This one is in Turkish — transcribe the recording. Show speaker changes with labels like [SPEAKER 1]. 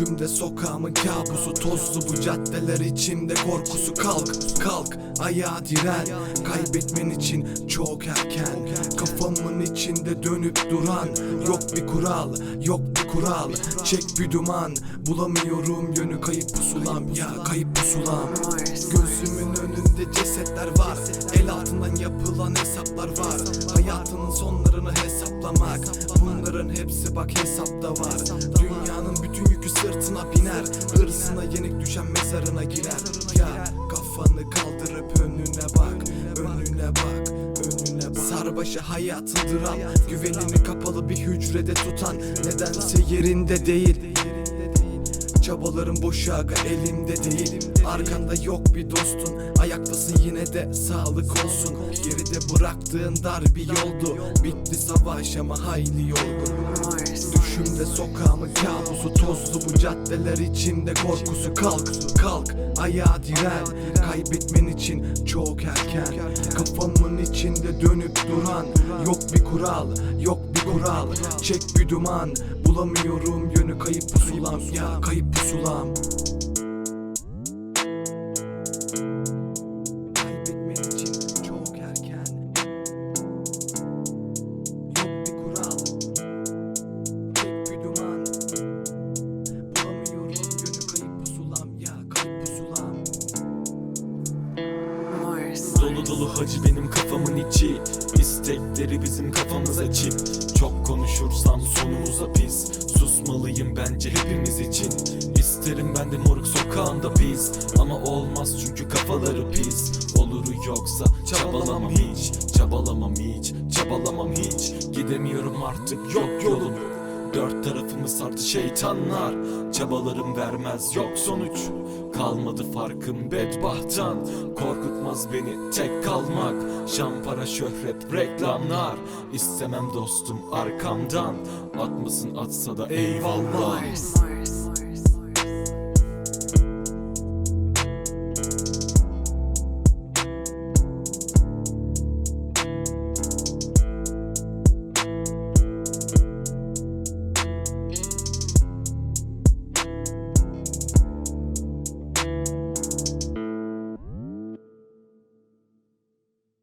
[SPEAKER 1] Düşümde sokağımın kabusu Tozlu bu caddeler içinde korkusu Kalk kalk ayağa diren. Kaybetmen için çok erken. Kafamın içinde dönüp duran. Yok bir kural yok bir kural. Çek bir duman Bulamıyorum yönü. Kayıp pusulam Ya kayıp pusulam. Gözümün önünde cesetler var. El altından yapılan hesaplar var. Hayatının sonlarını hesaplamak. Bunların hepsi bak hesapta var sırtına biner Hırsına yenik düşen mezarına girer. Ya kafanı kaldırıp önüne bak Önüne bak önüne bak. Sarbaşı hayatın dram Güvenini kapalı bir hücrede tutan Nedense yerinde değil. Çabalarım boş aga elimde değil. Arkanda yok bir dostun Ayaktasın yine de sağlık olsun. Geride bıraktığın dar bir yoldu. Bitti savaş ama hayli yorgun Düşümde sokağımın kabusu Tozlu. Bu caddeler içinde korkusu Kalk kalk. Ayağa diren Kaybetmen için çok erken. Kafamın içinde dönüp duran Yok bir kural yok bir kural. Çek bir duman Bulamıyorum yönü. Kayıp pusulam Ya kayıp pusulam
[SPEAKER 2] Dolu hacı benim kafamın içi. İstekleri bizim kafamıza çip Çok konuşursam sonumuza pis Susmalıyım bence hepimiz için. İsterim ben de moruk sokağında pis Ama olmaz çünkü kafaları pis. Oluru yoksa çabalamam hiç. Çabalamam hiç, çabalamam hiç. Gidemiyorum artık yok yolum. Dört tarafımı sardı şeytanlar. Çabalarım vermez yok sonuç. Kalmadı farkım bedbahttan Korkutmaz beni tek kalmak. Şan para şöhret reklamlar. İstemem dostum arkamdan. Atmasın atsa da eyvallah.
[SPEAKER 3] Mars.